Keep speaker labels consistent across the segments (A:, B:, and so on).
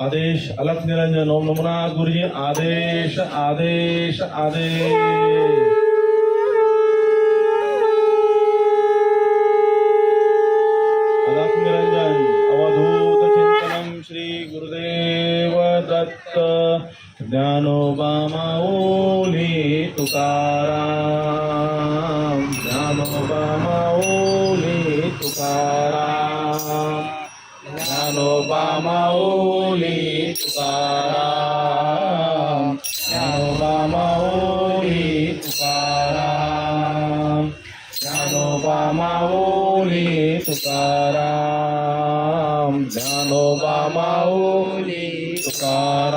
A: आदेश अलख निरंजन ओम नमना गुरुजी। आदेश आदेश आदेश। अलख निरंजन अवधूत चिंतनम श्री गुरुदेव दत्त। ज्ञानोबा माऊली तुकाराम। ज्ञानोबा माऊली तुकाराम। ज्ञानोबा माऊली तुकाराम ज्ञानोबा माऊली तुकाराम ज्ञानोबा माऊली तुकाराम ज्ञानोबा माऊली तुकाराम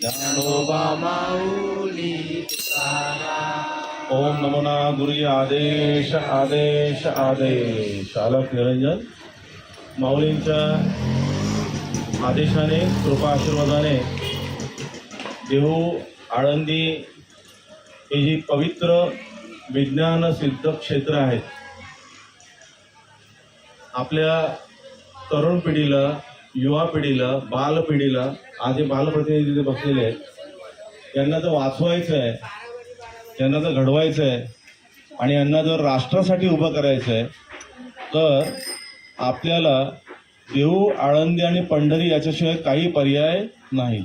A: ज्ञानोबा
B: माऊली तुकाराम
A: ओम नमोना गुरुजी आदेश आदेश आदेश आलक निरंजन माऊलींच्या आदेशाने कृपा आशीर्वादाने देहू आळंदी ही जी पवित्र विज्ञान सिद्ध क्षेत्र आहेत आपल्या तरुण पिढीला युवा पिढीला बाल पिढीला आज हे बालप्रतिनिधी तिथे बसलेले आहेत यांना जर वाचवायचं आहे त्यांना जर घडवायचं आहे आणि यांना जर राष्ट्रासाठी उभं करायचं आहे तर आपल्याला देऊ आळंदी आणि पंढरी याच्याशिवाय काही पर्याय नाही.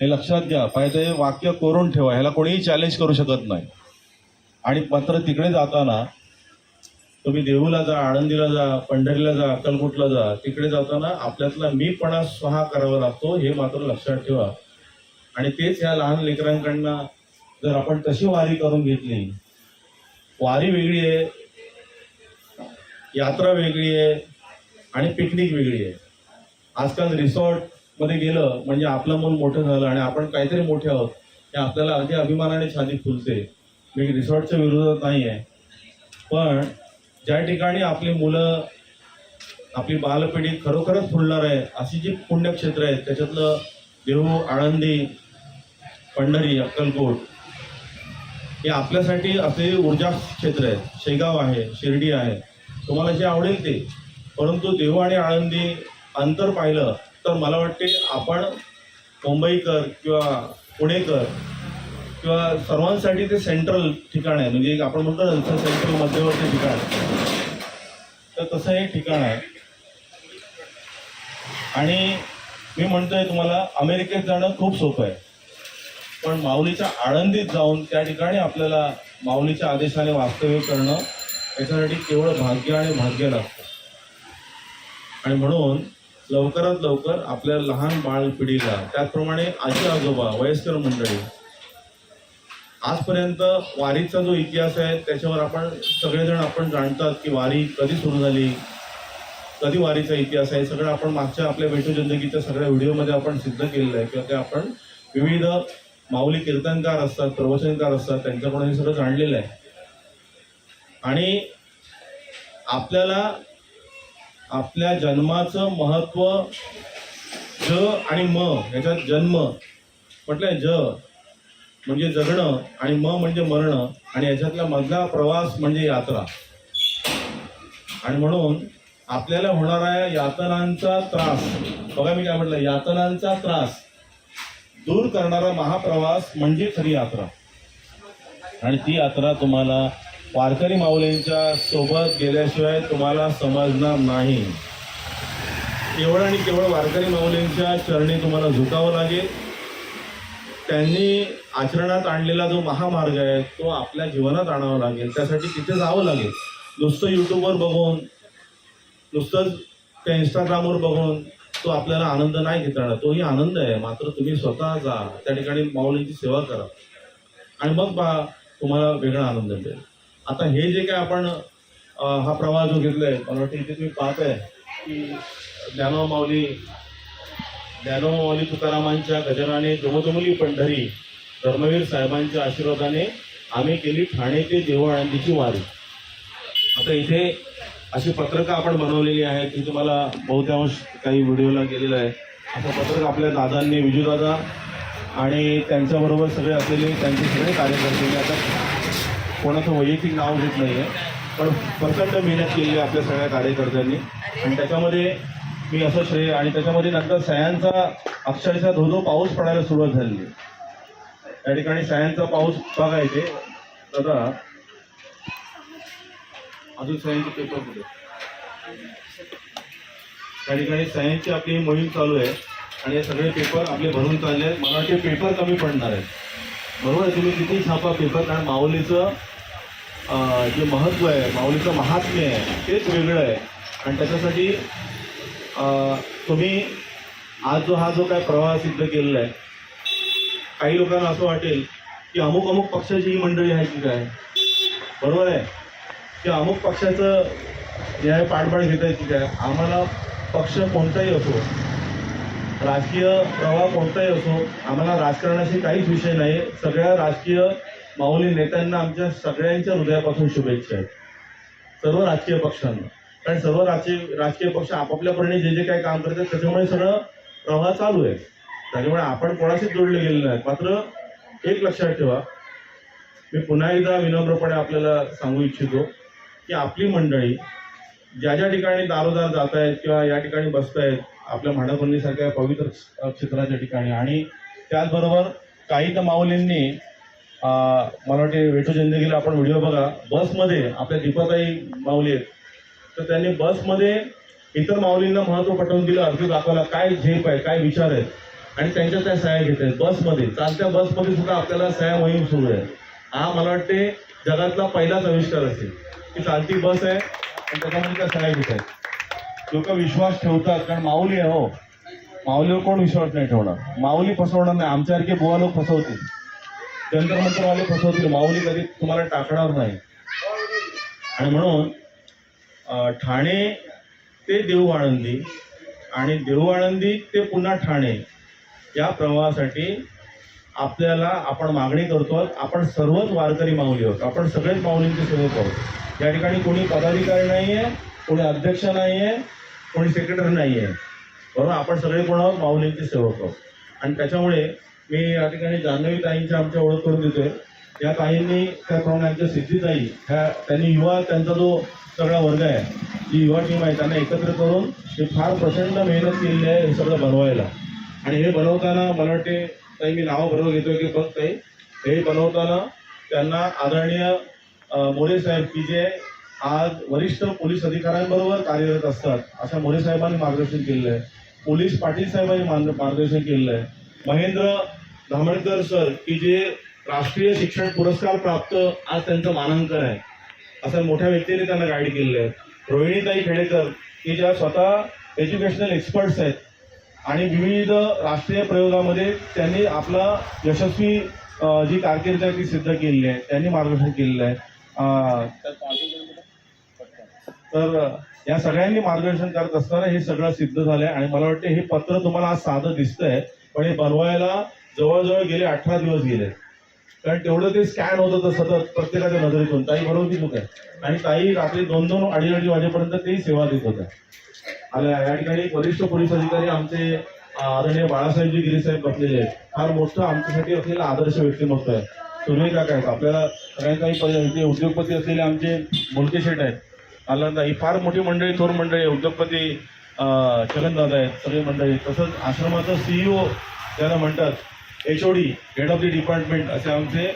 A: हे लक्षात घ्या. पाहिजे हे वाक्य कोरून ठेवा. ह्याला कोणीही चॅलेंज करू शकत नाही. आणि मात्र तिकडे जाताना तुम्ही देहूला जा आळंदीला जा पंढरीला जा अक्कलकोटला जा तिकडे जाताना आपल्यातला मीपणा स्वहा करावा लागतो हे मात्र लक्षात ठेवा. आणि तेच ह्या लहान लेकरांकडनं जर आपण तशी वारी करून घेतली वारी वेगळी आहे यात्रा वेगळी आहे आणि पिकनिक वेगळी आहे. आजकाल रिसॉर्टमध्ये गेलं म्हणजे आपलं मन मोठं झालं आणि आपण काहीतरी मोठे आहोत. हे आपल्याला अगदी अभिमानाने छाती फुलते. मी रिसॉर्टच्या विरोधात नाही आहे. पण ज्या ठिकाणी आपली मुलं आपली बालपिढी खरोखरच फुलणार आहे अशी जी पुण्यक्षेत्र आहेत त्याच्यातलं देहू आळंदी पंढरी अक्कलकोट हे आपल्यासाठी असे ऊर्जा क्षेत्र आहेत. शेगाव आहे शिर्डी आहे. तुम्हाला जे आवडेल ते. परंतु देहू आणि आळंदी अंतर पाहिलं तर मला वाटते आपण मुंबईकर किंवा पुणेकर किंवा सर्वांसाठी ते सेंट्रल ठिकाण आहे. म्हणजे एक आपण म्हणतो सेंट्रल मध्यवर्ती ठिकाण. तर तसं हे ठिकाण आहे. आणि मी म्हणतोय तुम्हाला अमेरिकेत जाणं खूप सोपं आहे. पण माऊलीच्या आळंदीत जाऊन त्या ठिकाणी आपल्याला माऊलीच्या आदेशाने वास्तव्य करणं याच्यासाठी केवळ भाग्य आणि भाग्य लागतं. आणि म्हणून लवकरात लवकर आपल्या लहान बाळ पिढीला त्याचप्रमाणे आजी आजोबा वयस्कर मंडळी आजपर्यंत वारीचा जो इतिहास आहे त्याच्यावर आपण सगळेजण आपण जाणतात की वारी कधी सुरू झाली कधी वारीचा इतिहास आहे सगळं आपण मागच्या आपल्या भेटू जिंदगीच्या सगळ्या व्हिडिओमध्ये आपण सिद्ध केलेलं आहे. किंवा ते आपण विविध माऊली कीर्तनकार असतात प्रवचनकार असतात त्यांच्याकडून हे सगळं जाणलेलं आहे. आणि आपल्याला आपल्या जन्माचं महत्त्व ज आणि म याच्यात जन्म म्हटलंय ज म्हणजे जगणं आणि म म्हणजे मरणं आणि याच्यातला मधला प्रवास म्हणजे यात्रा. आणि म्हणून आपल्याला होणाऱ्या यातनांचा त्रास बघा मी काय म्हटलं यातनांचा त्रास दूर करणारा महाप्रवास म्हणजे खरी यात्रा. आणि ती यात्रा तुम्हाला वारकरी माऊलींच्या सोबत गेल्याशिवाय तुम्हाला समजणार नाही. केवळ आणि केवळ वारकरी माऊलींच्या चरणी तुम्हाला झुकावं लागेल. त्यांनी आचरणात आणलेला जो महामार्ग आहे तो आपल्या जीवनात आणावा लागेल. त्यासाठी तिथे जावं लागेल. नुसतं यूट्यूबवर बघून नुसतंच त्या इंस्टाग्रामवर बघून तो आपल्याला आनंद नाही घेता येणार तोही आनंद आहे. मात्र तुम्ही स्वतः जा. त्या ठिकाणी माऊलींची सेवा करा. आणि मग बा तुम्हाला वेगळा आनंद मिळेल. आता हे जे काय आपण हा प्रवास जो घेतलाय मला वाटतं इथे तुम्ही पाहताय की ज्ञानो माऊली ज्ञानो माऊली तुकारामांच्या गजनाने जमजमली पंढरी धर्मवीर साहेबांच्या आशीर्वादाने आम्ही केली ठाणे ते देऊळ वारी. आता इथे अशी पत्रकं आपण बनवलेली आहेत ती तुम्हाला बहुतांश काही व्हिडिओला गेलेलं आहे. असं पत्रक आपल्या दादांनी विजूदादा आणि त्यांच्याबरोबर सगळे असलेले त्यांचे सगळे कार्यकर्ते. आता कोणाचं वैयक्तिक नाव घेत नाही आहे पण प्रचंड मेहनत केली आहे आपल्या सगळ्या कार्यकर्त्यांनी. आणि त्याच्यामध्ये मी असं श्रेय आणि त्याच्यामध्ये नंतर सह्यांचा अक्षरशः धो धो पाऊस पडायला सुरुवात झाली त्या ठिकाणी सह्यांचा पाऊस बघायचे दादा अजून सह्यांचे पेपर कुठे? त्या ठिकाणी सह्यांची आपली मोहीम चालू आहे. आणि हे सगळे पेपर आपले भरून चालले आहेत. मला वाटते पेपर कमी पडणार आहेत. बरोबर आहे तुम्ही किती छापा पेपर कारण माऊलीचं जे महत्त्व आहे माऊलीचं महात्म्य आहे तेच वेगळं आहे. आणि त्याच्यासाठी तुम्ही आज जो हा जो काय प्रवाह सिद्ध केलेला आहे काही लोकांना असं वाटेल की अमुक अमुक पक्षाची ही मंडळी आहे की काय? बरोबर आहे? की अमुक पक्षाचं जे आहे पाठबाळ घेत आहेत की काय? आम्हाला पक्ष कोणताही असो राजकीय प्रवाह कोणताही असो आम्हाला राजकारणाशी काहीच विषय नाही सगळ्या राजकीय माऊली नेत्यांना आमच्या सगळ्यांच्या हृदयापासून शुभेच्छा आहेत. सर्व राजकीय पक्षांना. कारण सर्व राजकीय राजकीय पक्ष आपापल्यापणे जे जे काही काम करतात त्याच्यामुळे सगळं प्रवाह चालू आहे. त्याच्यामुळे आपण कोणाशीच जोडले गेले नाही मात्र एक लक्षात ठेवा मी पुन्हा एकदा विनम्रपणे आपल्याला सांगू इच्छितो की आपली मंडळी ज्या ज्या ठिकाणी दारोदार जात आहेत किंवा या ठिकाणी बसत आहेत आपल्या म्हाडापल्लीसारख्या पवित्र क्षेत्राच्या ठिकाणी. आणि त्याचबरोबर काही तर माऊलींनी मला वाटते वेठू जिंदगीला आपण व्हिडिओ बघा बसमध्ये आपल्या दीपाताई माऊली आहेत. तर त्यांनी बसमध्ये इतर माऊलींना महत्त्व पटवून दिलं अर्ज दाखवला काय झेप आहे काय विचार आहेत. आणि त्यांच्या त्या सहाय्या घेत आहेत बसमध्ये. चालत्या बसमध्ये सुद्धा आपल्याला सह्या मोहीम सुरू आहे. हा मला वाटते जगातला पहिलाच आविष्कार असेल. की चालती बस आहे आणि त्याच्यामध्ये त्या सहाय्या घेत आहेत. लोक विश्वास ठेवतात कारण माऊली आहे हो. माऊलीवर कोण विश्वास नाही ठेवणार. माऊली फसवणार नाही. आमच्यासारखे बुवा लोक फसवतील. जंतरमंत्रवाले फसवतील. माऊली कधी तुम्हाला टाकणार नाही. आणि म्हणून ठाणे ते देऊ आळंदी आणि देऊ आळंदी ते पुन्हा ठाणे या प्रवाहासाठी आपल्याला आपण मागणी करतो आपण सर्वच वारकरी माऊली आहोत. आपण सगळेच माऊलींचे सेवक आहोत. या ठिकाणी कोणी पदाधिकारी नाही आहे कोणी अध्यक्ष नाही आहे कोणी सेक्रेटरी नाही आहे बरोबर आपण सगळे कोण आहोत माऊलींचे सेवक आहोत. आणि त्याच्यामुळे मी या ठिकाणी जान्हवी ताईंची आमच्या ओळख करून देतोय. या ताईंनी त्याप्रमाणे आमच्या सिद्धिताई ह्या त्यांनी युवा त्यांचा जो सगळा वर्ग आहे जी युवा टीम आहे त्यांना एकत्र करून ते फार प्रचंड मेहनत केलेली आहे हे सगळं बनवायला. आणि हे बनवताना मला वाटते ताई मी नावं बरोबर घेतोय की बघ ताई हे बनवताना त्यांना आदरणीय मोरे साहेब की जे आज वरिष्ठ पोलीस अधिकाऱ्यांबरोबर कार्यरत असतात अशा मोरे साहेबांनी मार्गदर्शन केलेलं आहे. पोलीस पाटील साहेबांनी मार्ग- मार्गदर्शन केलेलं आहे. महेंद्र धामणकर सर की जे राष्ट्रीय शिक्षण पुरस्कार प्राप्त आज त्यांचं मानांकन आहे. असं मोठ्या व्यक्तीने त्यांना गाईड केलेलं आहे. रोहिणीताई खेडेकर की ज्या स्वतः एज्युकेशनल एक्सपर्ट्स आहेत आणि विविध राष्ट्रीय प्रयोगामध्ये त्यांनी आपला यशस्वी जी कारकीर्द आहे ती सिद्ध केलेली आहे. त्यांनी मार्गदर्शन केलेलं आहे. तर या सगळ्यांनी मार्गदर्शन करत असताना हे सगळं सिद्ध झालंय आणि मला वाटतं हे पत्र तुम्हाला आज साधं दिसतंय पण हे बनवायला जवळजवळ गेले अठरा दिवस गेले. कारण तेवढं ते स्कॅन होत होतं सतत प्रत्येकाच्या नजरेतून. ताई बरोबर की चूक आहे. आणि ताई रात्री दोन दोन अडीच अडीच वाजेपर्यंत तेही सेवा देत होत्या. आल्या या ठिकाणी वरिष्ठ पोलीस अधिकारी आमचे आदरणीय बाळासाहेबजी गिरी साहेब बसलेले आहेत. फार मोठं आमच्यासाठी असलेलं आदर्श व्यक्तिमत्व आहे. सुनील काका आहेत आपल्याला सगळ्यांकाही उद्योगपती असलेले आमचे मुलके शेठ आहेत आनंद. ही फार मोठी मंडळी थोर मंडळी आहे. उद्योगपती चलनदादा आहेत सगळी मंडळी. तसंच आश्रमाचं सीईओ ज्याला म्हणतात H O D head of the department असे आमचे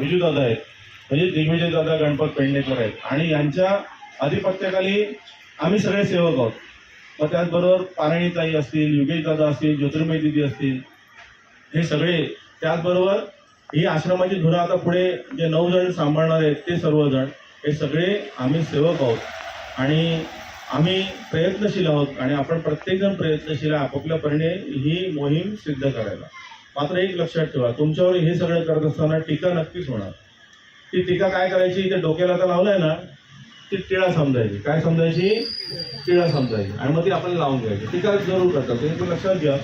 A: विजूदादा आहेत. म्हणजे दिग्विजय दादा गणपत पेडणेकर आहेत. आणि यांच्या आधिपत्याखाली आम्ही सगळे सेवक आहोत. मग त्याचबरोबर पारायणीताई असतील योगेश दादा असतील ज्योतिर्मय दिदी असतील हे सगळे. त्याचबरोबर ही आश्रमाची धुरा आता पुढे जे नऊ जण सांभाळणार आहेत ते सर्वजण. हे सगळे आम्ही सेवक आहोत. आणि आम्ही प्रयत्नशील आहोत आणि आपण प्रत्येकजण प्रयत्नशील आहे. आपापल्या परीने ही मोहीम सिद्ध करायला. मात्र एक लक्षात ठेवा तुमच्यावर हे सगळं करत असताना टीका नक्कीच होणार. ती टीका काय करायची? ते डोक्याला आता लावलंय ना ती टिळा समजायची. काय समजायची? टिळा समजायची. आणि मग ती आपण लावून घ्यायची. टीका जरूर करतात. तुम्ही लक्षात घ्या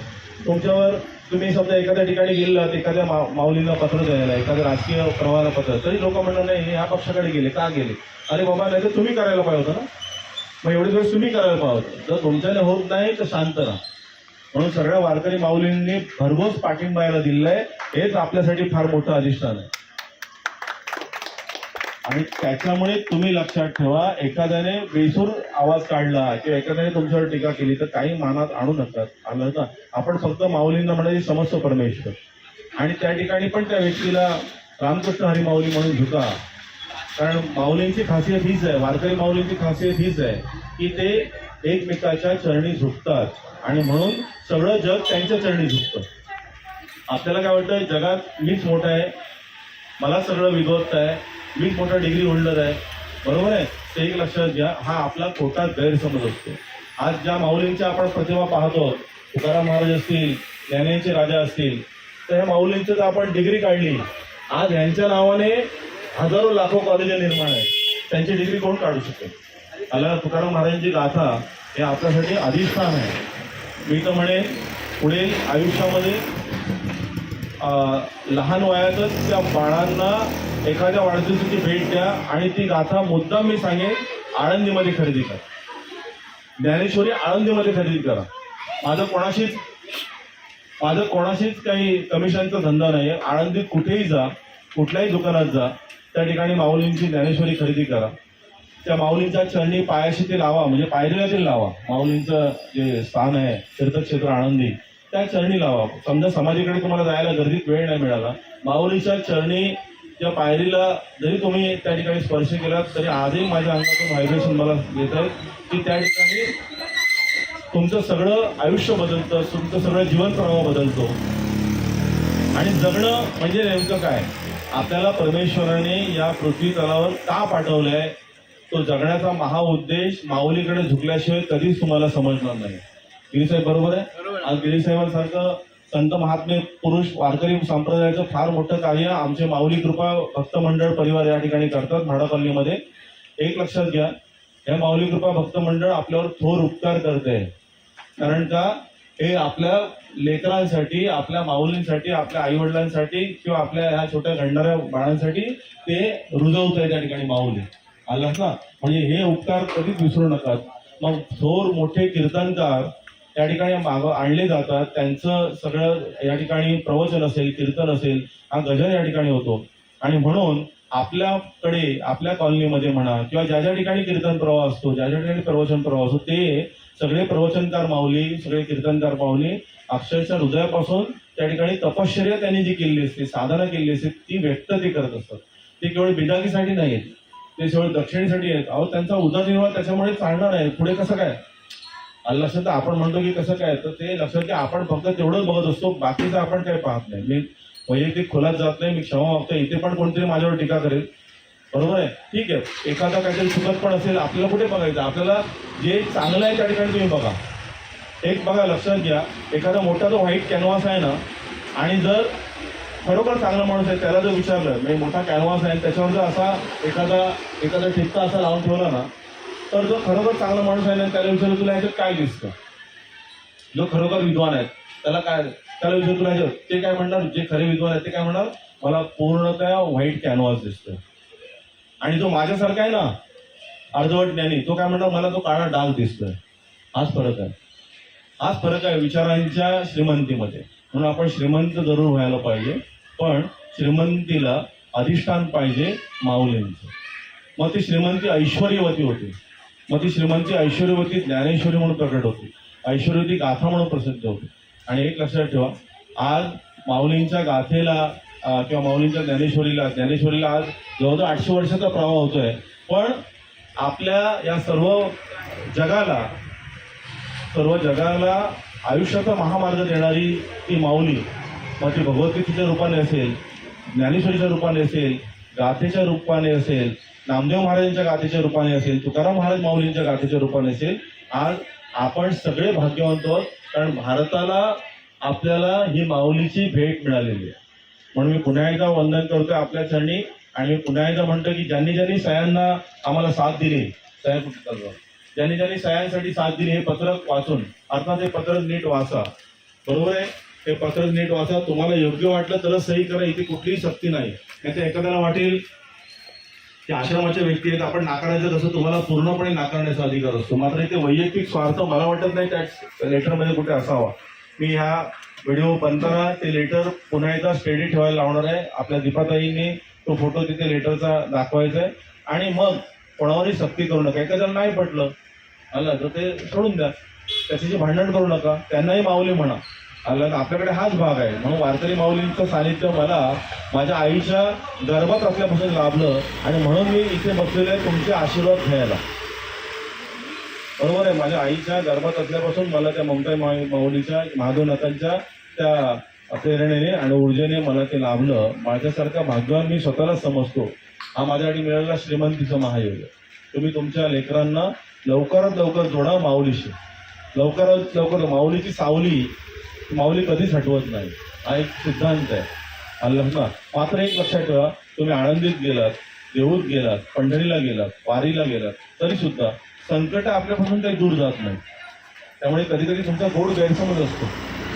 A: तुमच्यावर तुम्ही समजा एखाद्या ठिकाणी गेलात एखाद्या मा माऊलीला पत्र द्यायला एखाद्या राजकीय प्रवाहाला पत्र तरी लोक म्हणणार नाही हे या पक्षाकडे गेले का गेले? अरे बाबा नाही तर तुम्ही करायला पाहिजे होतं ना? मग एवढे दिवस तुम्ही करायला पाहिजे होतं. जर तुमच्याने होत नाही तर शांत राहा. म्हणून सगळ्या वारकरी माऊलींनी भरघोस पाठिंबा दिलेलं आहे. हेच आपल्यासाठी फार मोठं अधिष्ठान आहे. आणि त्याच्यामुळे तुम्ही लक्षात ठेवा एखाद्याने बेसूर आवाज काढला किंवा एखाद्याने तुमच्यावर टीका केली तर काही मानात आणू नका. आलं ना आपण फक्त माऊलींना म्हणायचे समस्त परमेश्वर. आणि त्या ठिकाणी पण त्या व्यक्तीला रामकृष्ण हरी माऊली म्हणून झुका. कारण माऊलींची खासियत हीच आहे वारकरी माऊलींची खासियत हीच आहे की ते एकमेकाच्या चरणी झुकतात. आणि म्हणून सगळं जग त्यांच्या चरणी झुकतं. आपल्याला काय वाटतं जगात मीच मोठा आहे मला सगळं विघवत आहे मी मोठा डिग्री होल्डर आहे? बरोबर आहे? ते एक लक्षात घ्या. हा आपला खोटा गैरसमज असतो. आज ज्या माऊलींच्या आपण प्रतिमा पाहतो तुकाराम महाराज असतील ज्ञानेचे राजा असतील तर ह्या माऊलींचं जर आपण डिग्री काढली. आज ह्यांच्या नावाने हजारो लाखो कॉलेज निर्माण आहे त्यांची डिग्री कोण काढू शकेल? आला तुकाराम महाराजांची गाथा हे आपल्यासाठी अधिष्ठान आहे. मी तर म्हणेन पुढे आयुष्यामध्ये लहान वयातच त्या बाळांना एखाद्या वाढदिवसाची भेट द्या आणि ती गाथा मुद्दाम मी सांगेन आळंदीमध्ये खरेदी करा. ज्ञानेश्वरी आळंदीमध्ये खरेदी करा. माझं कोणाशीच माझं कोणाशीच काही कमिशनचा धंदा नाही आहे आळंदीत कुठेही जा कुठल्याही दुकानात जा त्या ठिकाणी माऊलींची ज्ञानेश्वरी खरेदी करा. त्या माऊलींच्या चरणी पायाशी ते लावा म्हणजे पायरीला ते लावा. माऊलींचं जे स्थान आहे तीर्थक्षेत्र आळंदी त्या चरणी लावा. समजा समाधीकडे तुम्हाला जायला गर्दीत वेळ नाही मिळाला. माऊलीच्या चरणी त्या पायरीला जरी तुम्ही त्या ठिकाणी स्पर्श केला तरी आजही माझ्या अंगातून व्हायब्रेशन मला येत आहे की त्या ठिकाणी तुमचं सगळं आयुष्य बदलतं तुमचं सगळं जीवन प्रवाह बदलतो. आणि जगणं म्हणजे नेमकं काय? आपल्याला परमेश्वराने या पृथ्वी तलावर का पाठवलंय? तो जगण्याचा महा उद्देश माऊलीकडे झुकल्याशिवाय कधीच तुम्हाला समजणार नाही. गिरीसाहेब बरोबर आहे? आज गिरीसाहेबांसारखं संत महात्मे पुरुष वारकरी संप्रदायाचं फार मोठं कार्य आमचे माऊली कृपा भक्त मंडळ परिवार या ठिकाणी करतात म्हाडा कॉलनीमध्ये. एक लक्षात घ्या या माऊली कृपा भक्त मंडळ आपल्यावर थोर उपकार करते. कारण का? हे आपल्या लेकरांसाठी आपल्या माऊलींसाठी आपल्या आईवडिलांसाठी किंवा आपल्या ह्या छोट्या घडणाऱ्या बाळांसाठी ते रुजवत आहे त्या ठिकाणी माऊली. आलं ना म्हणजे हे उपकार कधीच विसरू नका. मग थोर मोठे कीर्तनकार त्या ठिकाणी मागं आणले जातात. त्यांचं सगळं या ठिकाणी प्रवचन असेल कीर्तन असेल हा गजर या ठिकाणी होतो. आणि म्हणून आपल्याकडे आपल्या कॉलनीमध्ये म्हणा किंवा ज्या ज्या ठिकाणी कीर्तन प्रवाह असतो ज्या ज्या ठिकाणी प्रवचन प्रवाह असतो ते सगळे प्रवचनकार माऊली सगळे कीर्तनकार माऊली अक्षरशः हृदयापासून त्या ठिकाणी तपश्चर्या त्यांनी जी केलेली असते साधना केलेली असते ती व्यक्त ते करत असतात. ते केवळ बिदागीसाठी नाही आहेत ते केवळ दक्षिणेसाठी आहेत. अहो त्यांचा उदरनिर्वाह त्याच्यामुळे चालणार आहे. पुढे कसं काय? आलं लक्षात तर आपण म्हणतो की कसं काय तर ते लक्षात की आपण फक्त तेवढंच बघत असतो बाकीचं आपण काही पाहत नाही. मी वैयक्तिक खोलात जात नाही मी क्षमा मागतो इथे पण कोणतरी माझ्यावर टीका करेल. बरोबर आहे? ठीक आहे. एखादा काहीतरी चुकत पण असेल आपल्याला कुठे बघायचं? आपल्याला जे चांगलं आहे त्या ठिकाणी तुम्ही बघा. एक बघा लक्षात घ्या एखादा मोठा जो व्हाईट कॅनव्हास आहे ना आणि जर खरोखर चांगला माणूस आहे त्याला जर विचारलं म्हणजे मोठा कॅनव्हास आहे त्याच्यावर जर असा एखादा एखादा ठिपका असा लावून ठेवला ना तर जो खरोखर चांगला माणूस आहे ना त्याला विचारलं तुला ह्याच्यात काय दिसतं? जो खरोखर विद्वान आहे त्याला काय त्याला विचार तुला ह्याच्यात ते काय म्हणणार? जे खरे विद्वान आहेत ते काय म्हणणार? मला पूर्णतः व्हाईट कॅनव्हास दिसतो आणि जो माझ्यासारखा आहे ना अर्धवट ज्ञानी तो काय म्हणणार? मला तो काळा डाग दिसतोय. हाच फरक आहे. हाच फरक आहे विचारांच्या श्रीमंतीमध्ये. म्हणून आपण श्रीमंत जरूर व्हायला पाहिजे पण श्रीमंतीला अधिष्ठान पाहिजे माऊलींचं. मग ती श्रीमंती ऐश्वर्यवती होती. मग ती श्रीमंती ऐश्वर्यवती ज्ञानेश्वरी म्हणून प्रकट होती. ऐश्वर्यवती गाथा म्हणून प्रसिद्ध होती. आणि एक लक्षात ठेवा आज माऊलींच्या गाथेला किंवा माऊलींच्या ज्ञानेश्वरीला ज्ञानेश्वरीला आज जवळजवळ आठशे वर्षाचा प्रवाह होतोय. पण आपल्या या सर्व जगाला सर्व जगाला आयुष्याचा महामार्ग देणारी ती माऊली मग ती भगवद्गीतेच्या रूपाने असेल ज्ञानेश्वरीच्या रूपाने असेल गाथेच्या रूपाने असेल नामदेव महाराजांच्या गाथेच्या रूपाने असेल तुकाराम महाराज माऊलींच्या गाथेच्या रूपाने असेल आज आपण सगळे भाग्यवंत आहोत कारण भारताला आपल्याला ही माऊलीची भेट मिळालेली आहे. म्हणून मी पुन्हा एकदा वंदन करतोय आपल्या चरणी आणि मी पुन्हा एकदा म्हणतो की ज्यांनी ज्यांनी सयांना आम्हाला साथ दिली सया कुठे ज्यांनी ज्यांनी सयांसाठी साथ दिली हे पत्रक वाचून अर्थात हे पत्रक नीट वाचा. बरोबर आहे? हे पत्रक नीट वाचा. तुम्हाला योग्य वाटलं तरच सही करा. इथे कुठलीही सक्ती नाही. नाही तर एखाद्याला वाटेल की आश्रमाच्या व्यक्ती आहेत. आपण नाकारायचं तसं तुम्हाला पूर्णपणे नाकारण्याचा अधिकार असतो. मात्र इथे वैयक्तिक स्वार्थ मला वाटत नाही. त्या लेटरमध्ये कुठे असावा. मी ह्या व्हिडिओ बनताना ते लेटर पुन्हा एकदा स्टेडी ठेवायला लावणार आहे. आपल्या दीपाताईंनी तो फोटो तिथे लेटरचा दाखवायचा आहे. आणि मग कोणावरही सक्ती करू नका. एखाद्याला नाही पटलं आलं तर ते सोडून द्या. त्याच्याशी भांडण करू नका. त्यांनाही माऊली म्हणा. आलं तर आपल्याकडे हाच भाग आहे. म्हणून वारकरी माऊलींचं सानिध्य मला माझ्या आईच्या गर्भात असल्यापासून लाभलं आणि म्हणून मी इथे बसलेले तुमचे आशीर्वाद घ्यायला. बरोबर आहे माझ्या आईच्या गर्भात असल्यापासून मला त्या ममता मा- माऊलीच्या महादेवनाथांच्या त्या प्रेरणेने आणि ऊर्जेने मला ते लाभलं. माझ्यासारखा भाग्यवान मी स्वतःलाच समजतो. हा माझ्यासाठी मिळालेला श्रीमंतीचा महायोग तुम्ही तुमच्या लेकरांना लवकरात लवकर जोडा माऊलीशी. लवकरात लवकर माऊलीची सावली माऊली कधीच हटवत नाही. हा एक सिद्धांत आहे. आलं मात्र एक लक्षात ठेवा तुम्ही आनंदीत गेलात देऊत गेलात पंढरीला गेलात वारीला गेलात तरी सुद्धा संकट आपल्यापासून काही दूर जात नाही. त्यामुळे कधी कधी तुमचा गोड गैरसमज असतो.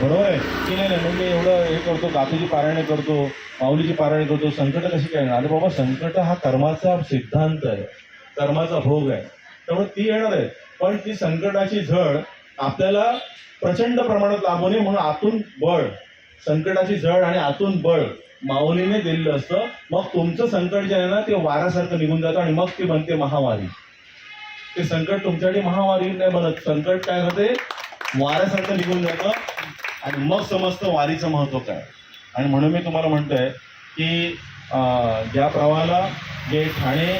A: बरोबर आहे? की नाही नाही मग मी एवढं हे करतो गातीची पारायणे करतो माऊलीची पारायणे करतो संकट कशी काय येणार? अरे बाबा संकट हा कर्माचा सिद्धांत आहे. कर्माचा भोग आहे. त्यामुळे ती येणार आहे. पण ती संकटाची झळ आपल्याला प्रचंड प्रमाणात लाभू नये म्हणून आतून बळ संकटाची जड आणि आतून बळ माऊलीने दिलेलं असतं. मग तुमचं संकट जे आहे ना ते वारासारखं निघून जातं आणि मग ती बनते महावारी. ते संकट तुमच्यासाठी महावारी नाही बनत. संकट काय होते? वाऱ्यासारखं निघून जातं आणि मग समजतं वारीचं महत्त्व काय? आणि म्हणून मी तुम्हाला म्हणतोय की ज्या प्रवाहाला जे ठाणे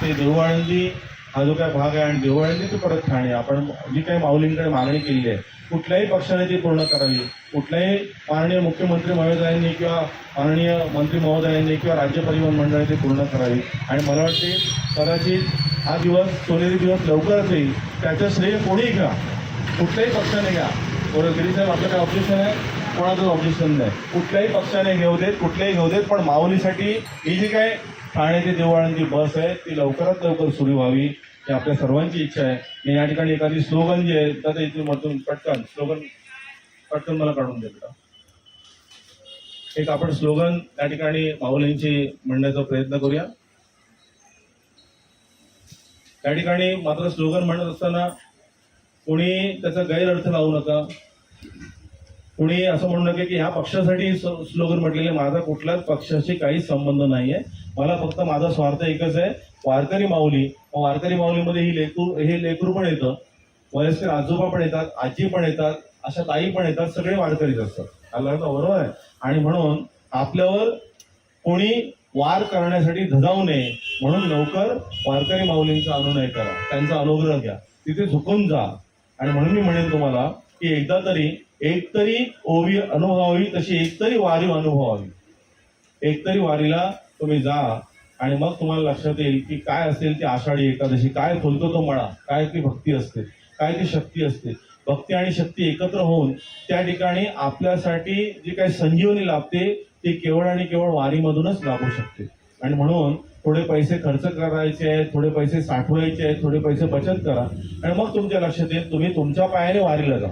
A: ते देऊआळंदी हा जो काय भाग आहे आणि देऊआळंदी ते परत खाणे आपण जी काही माऊलींकडे मागणी केली आहे कुठल्याही पक्षाने ती पूर्ण करावी. कुठल्याही माननीय मुख्यमंत्री महोदयांनी किंवा माननीय मंत्री महोदयांनी किंवा राज्य परिवहन मंडळाने ती पूर्ण करावी. आणि मला वाटते कदाचित हा दिवस सोनेरी दिवस लवकरच येईल त्याचं श्रेय कोणीही घ्या. कुठल्याही पक्षाने घ्या. बरं गिरी साहेब आपलं काय ऑब्जेक्शन आहे? कोणाचंच ऑब्जेक्शन नाही. कुठल्याही पक्षाने घेऊ देत कुठल्याही घेऊ देत पण माऊलीसाठी ही जी काय ठाणे ते देवळांची बस आहे ती लवकरात लवकर सुरू व्हावी ही आपल्या सर्वांची इच्छा आहे. या ठिकाणी एखादी स्लोगन जी आहे तर इथे पटकन स्लोगन पटकन मला काढून देत एक आपण स्लोगन त्या ठिकाणी माऊलींची म्हणण्याचा प्रयत्न करूया. त्या ठिकाणी मात्र स्लोगन म्हणत असताना कोणी त्याचा गैरअर्थ लावू नका. कोणी असं म्हणू नका की ह्या पक्षासाठी स्लोगन म्हटलेले माझा कुठल्याच पक्षाशी काहीच संबंध नाहीये. मला फक्त माझा स्वार्थ एकच आहे. वारकरी माऊली वारकरी माऊलीमध्ये ही लेकरू हे लेकरू पण येतं. वयस्कर आजोबा पण येतात आजी पण येतात अशा ताई पण येतात सगळे वारकरीच असतात. आला बरोबर आहे. आणि म्हणून आपल्यावर कोणी वार करण्यासाठी धजावू नये म्हणून लवकर वारकरी माऊलींचा अनुनय करा. त्यांचा अनुग्रह घ्या. तिथे झुकून जा. आणि म्हणून मी म्हणेन तुम्हाला की एकदा तरी एकतरी ओवी अनुभवावी तशी एक तरी वारी अनुभवावी. एक तरी वारीला तुम्ही जा. आणि मग तुम्हाला लक्षात येईल की काय असेल ती आषाढी एकादशी. काय फुलतो तो मळा? काय ती भक्ती असते? काय ती शक्ती असते? भक्ती आणि शक्ती एकत्र होऊन त्या ठिकाणी आपल्यासाठी जी काही संजीवनी लाभते ती केवळ आणि केवळ वारीमधूनच लाभू शकते. आणि म्हणून थोडे पैसे खर्च करायचे आहेत थोडे पैसे साठवायचे आहेत थोडे पैसे बचत करा. आणि मग तुमच्या लक्षात येईल तुम्ही तुमच्या पायाने वारीला जा.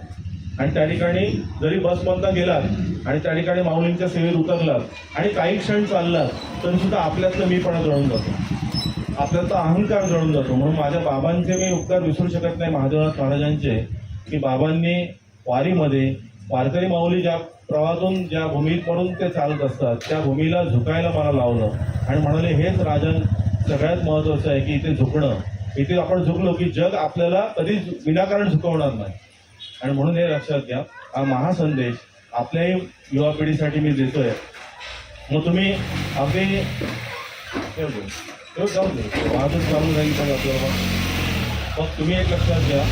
A: आणि त्या ठिकाणी जरी बसमधनं गेलात आणि त्या ठिकाणी माऊलींच्या सेवेत उतरलात आणि काही क्षण चाललात तरी सुद्धा आपल्यातलं मी पण जळून जातो. आपल्याचा अहंकार जळून जातो. म्हणून माझ्या बाबांचे मी उपकार विसरू शकत नाही महादेवनाथ महाराजांचे की बाबांनी वारीमध्ये वारकरी माऊली ज्या प्रवाहातून ज्या भूमीत पडून ते चालत असतात त्या भूमीला झुकायला मला लावलं. आणि म्हणाले हेच राजन सगळ्यात महत्वाचं आहे की इथे झुकणं. इथे आपण झुकलो की जग आपल्याला कधीच विनाकारण झुकवणार नाही. आणि म्हणून हे लक्षात घ्या हा महासंदेश आपल्याही युवा पिढीसाठी मी देतोय. मग तुम्ही आपले ठेव जाऊन वाहतूक चालू राहील पण आपल्याला मग तुम्ही एक लक्षात घ्या.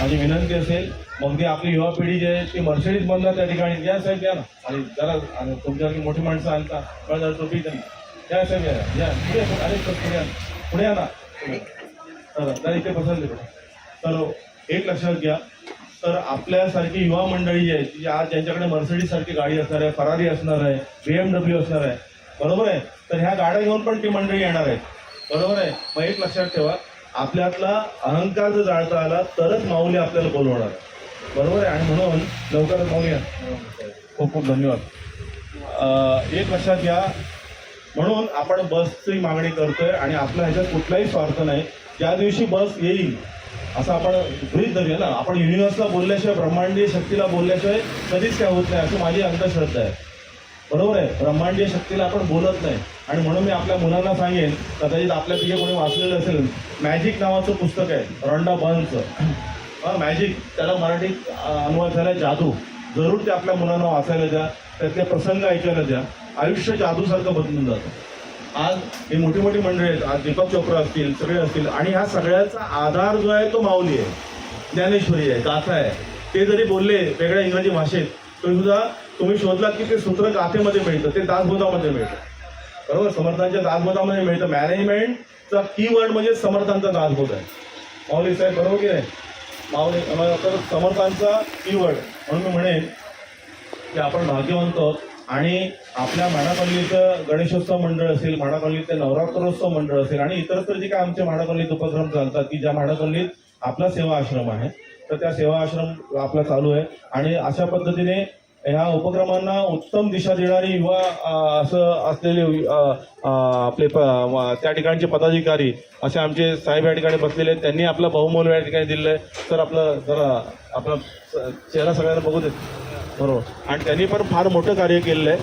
A: माझी विनंती असेल मग ती आपली युवा पिढी जी आहे ती मर्सिडीज बनला त्या ठिकाणी. या साहेब द्या ना. आणि जरा आणि तुमच्यासारखी मोठी माणसं आणता कळ जरा टोपी त्यांना या साहेब या या. पुढे अरे पुढे या. ना. पुढे या ना. तर इथे पसंत तर एक लक्षात घ्या. तर आपल्यासारखी युवा मंडळी जी आहे आज ज्यांच्याकडे मर्सिडीज सारखी गाडी असणार आहे फरारी असणार आहे बी एम डब्ल्यू असणार आहे बरोबर आहे? तर ह्या गाड्या घेऊन पण ती मंडळी येणार आहे. बरोबर आहे? मग एक लक्षात ठेवा आपल्यातला अहंकार जर जाळता आला तरच माऊली आपल्याला बोलवणार. बरोबर आहे? आणि म्हणून लवकरच माऊली खूप खूप धन्यवाद. एक लक्षात घ्या म्हणून आपण बसची मागणी करतोय आणि आपला ह्याच्यात कुठलाही स्वार्थ नाही. ज्या दिवशी बस येईल असं आपण गृहित धरूया ना. आपण युनिव्हर्सला बोलल्याशिवाय ब्रह्मांडीय शक्तीला बोलल्याशिवाय कधीच काय होत नाही अशी माझी अंधश्रद्धा आहे. बरोबर आहे? ब्रह्मांडीय शक्तीला आपण बोलत नाही. आणि म्हणून मी आपल्या मुलांना सांगेन कदाचित आपल्यापैकी कोणी वाचलेलं असेल मॅजिक नावाचं पुस्तक आहे रॉन्डा बर्नचं मॅजिक. त्याला मराठीत अनुवाद झाला जादू. जरूर ते आपल्या मुलांना वाचायला द्या त्यातले प्रसंग ऐकायला द्या. आयुष्य जादूसारखं बदलून जातं. आज हे मोठी मोठी मंडळी आहेत आज दीपक चोप्रा असतील सगळे असतील आणि ह्या सगळ्याचा आधार जो आहे तो माऊली आहे ज्ञानेश्वरी आहे गाथा आहे. ते जरी बोलले वेगळ्या इंग्रजी भाषेत तरी सुद्धा तुम्ही शोधलात की ते सूत्र गाथेमध्ये मिळतं ते दासबोधामध्ये मिळतं. बरोबर? समर्थांच्या दासबोधामध्ये मिळतं. मॅनेजमेंटचा की वर्ड म्हणजे समर्थांचा दासबोध आहे. माऊली साहेब बरोबर की नाही? माऊली तर समर्थांचा की वर्ड म्हणून मी म्हणेन की आपण भाग्यवंत आहोत. आणि आपल्या माणाकल्लीचं गणेशोत्सव मंडळ असेल माणाकल्लीचं नवरात्रोत्सव मंडळ असेल आणि इतरत्र जे काय आमचे माणाकल्लीत उपक्रम चालतात की ज्या माणाकल्लीत आपला सेवा आश्रम आहे तर त्या सेवा आश्रम आपला चालू आहे. आणि अशा पद्धतीने ह्या उपक्रमांना उत्तम दिशा देणारी युवा असं असलेले आपले प- त्या ठिकाणचे पदाधिकारी असे आमचे साहेब या ठिकाणी बसलेले आहेत. त्यांनी आपलं बहुमोल या ठिकाणी दिलेलं आहे. तर आपलं जरा आपला चेहरा सगळ्यांना बघू देत. बरोबर. आणि त्यांनी पण फार मोठं कार्य केलेलं आहे.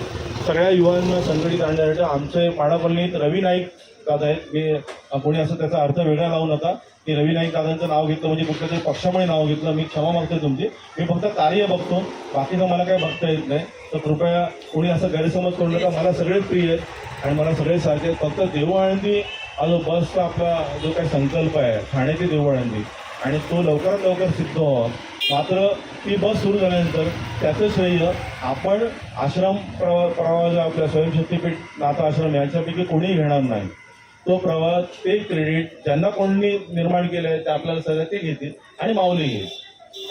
A: सगळ्या युवांना संघटित आणण्यासाठी आमचे माडापल्लीत रवी नाईक दादा आहेत. मी कोणी असं त्याचा अर्थ वेगळा लावू नका. की रवी नाईक दादांचं नाव घेतलं म्हणजे कुठल्या तरी पक्षामुळे नाव घेतलं. मी क्षमा मागतोय तुमची. मी फक्त कार्य बघतो. बाकीचं मला काही बघता येत नाही. तर कृपया कोणी असं गैरसमज करू नका. मला सगळेच प्रिय आहेत. आणि मला सगळे सारखे आहेत. फक्त देऊआळंदी हा जो बसचा आपला जो काही संकल्प आहे ठाणे ते आणि तो लवकरात लवकर सिद्ध व्हावा. मात्र ती बस सुरू झाल्यानंतर त्याचं श्रेय आपण आश्रम प्रवा प्रवाह जो आपल्या स्वयंशक्तीपीठ नाथा आश्रम याच्यापैकी कोणीही घेणार नाही. तो प्रवाह ते क्रेडिट ज्यांना कोणी निर्माण केलं आहे ते आपल्याला सगळं ते घेतील आणि माऊली घेईल.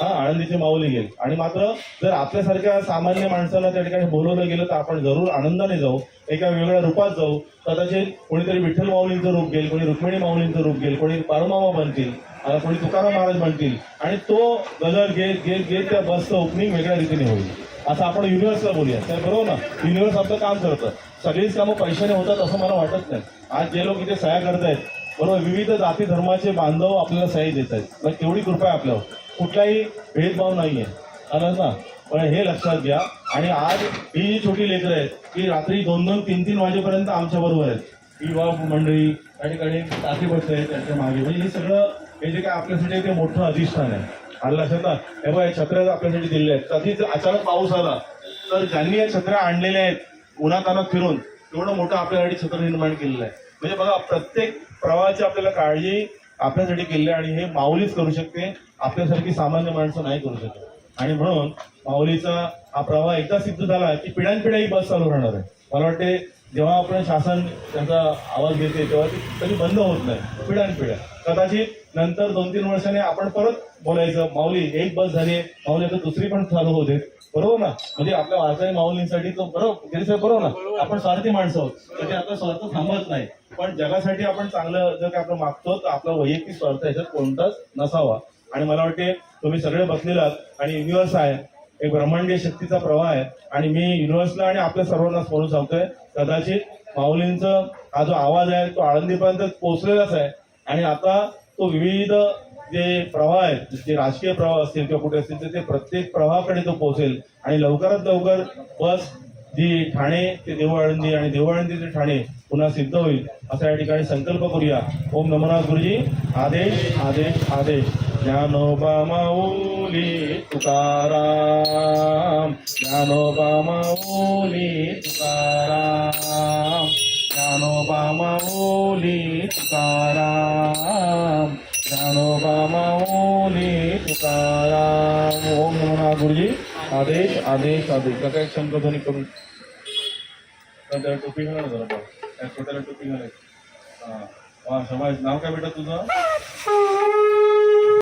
A: हा आनंदीची माऊली घेईल. आणि मात्र जर आपल्यासारख्या सामान्य माणसाला त्या ठिकाणी बोलवलं गेलं तर आपण जरूर आनंदाने जाऊ एका वेगळ्या रूपात जाऊ. कदाचित कोणीतरी विठ्ठल माऊलींचं रूप घेईल कोणी रुक्मिणी माऊलींचं रूप घेईल कोणी बाळूमामा बनतील. कोणी तुकाराम महाराज म्हणतील आणि तो गजर घेत घेत घेत त्या बसचं ओपनिंग वेगळ्या रीतीने होईल. असं आपण युनिव्हर्सला बोलूया. तर बरोबर ना? युनिव्हर्स आपलं काम करतं. सगळीच कामं पैशाने होतात असं मला वाटत नाही. आज जे लोक इथे सह्या करतायत बरोबर विविध जाती धर्माचे बांधव आपल्याला सह्या देत आहेत मग तेवढी कृपा आहे आपल्यावर. कुठलाही भेदभाव नाही आहे आलं ना? पण हे लक्षात घ्या. आणि आज ही जी छोटी लेकरं आहेत की रात्री दोन दोन तीन तीन वाजेपर्यंत आमच्याबरोबर आहेत. विवाह युवा मंडळी त्या ठिकाणी टाकी बसले आहेत त्यांच्या मागे. म्हणजे हे सगळं हे जे काय आपल्यासाठी ते मोठं अधिष्ठान आहे. आणलं लक्षात ना? हे बघा या छत्र्या आपल्यासाठी दिलेल्या आहेत कधीच अचानक पाऊस आला तर ज्यांनी या छत्र्या आणलेल्या आहेत उन्हातानात फिरून एवढं मोठं आपल्यासाठी छत्र निर्माण केलेलं आहे. म्हणजे बघा प्रत्येक प्रवाहाची आपल्याला काळजी आपल्यासाठी केली आहे आणि हे माऊलीच करू शकते. आपल्यासारखी सामान्य माणसं नाही करू शकत. आणि म्हणून माऊलीचा हा प्रवाह एकदा सिद्ध झाला की पिढ्यानपिढ्या ही बस चालू राहणार आहे. मला वाटते जेव्हा आपण शासन त्यांचा आवाज देते तेव्हा ती कधी बंद होत नाही. पिढ्यानपिढ्या. कदाचित नंतर दोन तीन वर्षाने आपण परत बोलायचं माऊली एक बस झाली माऊली आता दुसरी पण चालू होते. बरोबर ना? म्हणजे आपल्या वारसाई माऊलींसाठी तो बरोबर बरोबर ना? आपण स्वार्थी माणसं आहोत. तर ते आपला स्वार्थ थांबत नाही. पण जगासाठी आपण चांगलं जर काय आपण मागतो तर आपला वैयक्तिक स्वार्थ याच्यात कोणताच नसावा. आणि मला वाटते तुम्ही सगळे बसलेले आहात. आणि युनिव्हर्स आहे. एक ब्रह्मांडीय शक्तीचा प्रवाह आहे. आणि मी युनिव्हर्सला आणि आपल्या सर्वांना म्हणून सांगतोय कदाचित माऊलींचं हा जो आवाज आहे तो आळंदीपर्यंत पोहोचलेलाच आहे. आणि आता तो विविध जे प्रवाह आहेत जे राजकीय प्रवाह असतील किंवा कुठे असतील तर ते प्रत्येक प्रवाहाकडे तो पोहोचेल. आणि लवकरात लवकर बस जी ठाणे ते देवळाळंदी आणि देवळाळंदी ते ठाणे पुन्हा सिद्ध होईल असा या ठिकाणी संकल्प करूया. ओम नमनाथ गुरुजी. आदेश आदेश आदेश. ज्ञानोबा माऊली तुकाराम. ज्ञानोबा माऊली तुकाराम. ज्ञानोबा माऊली तुकाराम ज्ञानोबा माऊली तुकाराम ओम नमनाथ गुरुजी आदेश आदेश आदेश का काय शंखध्वनी करून तर त्याला टोपी घाला जरा बा. त्या छोट्याला टोपी घालायची हा वा समाज नाव काय बेटा तुझं